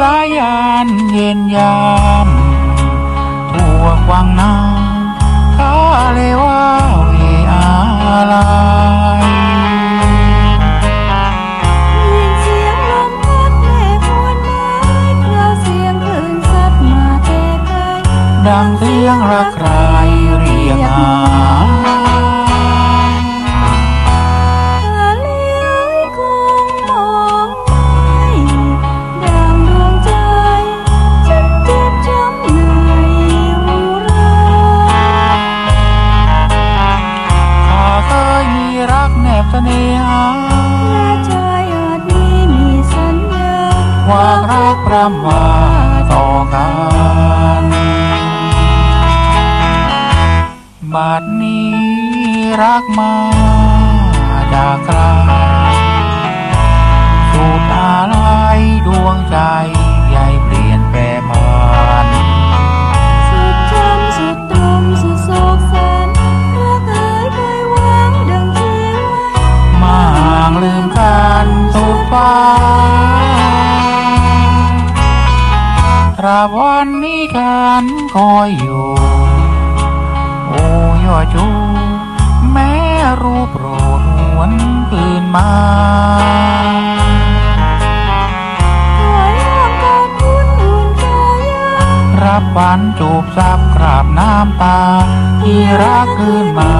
สายานเย็นยามทั่วกวางนาคาเลว่าเวอะไรยินเสียงลมพัดแม่ควนไม้เคราเสียงคลื่นซัดมาแต่ไกลดังเสียงระใครเรียกหา เสน่หาและใจอดนี้มีสัญญาวามรักประมาต่อกันบัดนี้รักมาดากลสุ ฟ้าตราบวันนี้กันคอยอยู่ โอ้ยอจู แม่รู้โปรดหวนคืนมารับฝันจูบซับกราบน้ำตา ที่รักคืนมา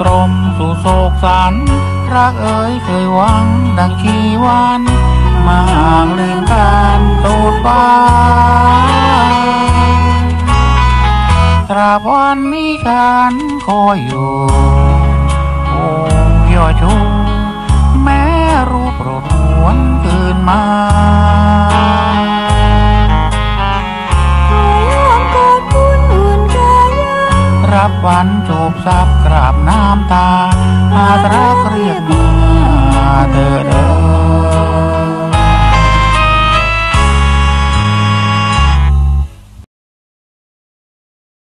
ตรมสู่โศกสันรักเอ๋ยเคยหวังดังชีวันมาห่างลืมกันตูดฟ้าตราบวันนี้ฉันคอยอยู่โอ้ยอชูแม่รู้โปรดหวนคืนมาคอยห้ามกอดคุณอุ่นกายารับวันจูบซับก ราบน้ำตาอาตรักเรียกมาเถิดเอ่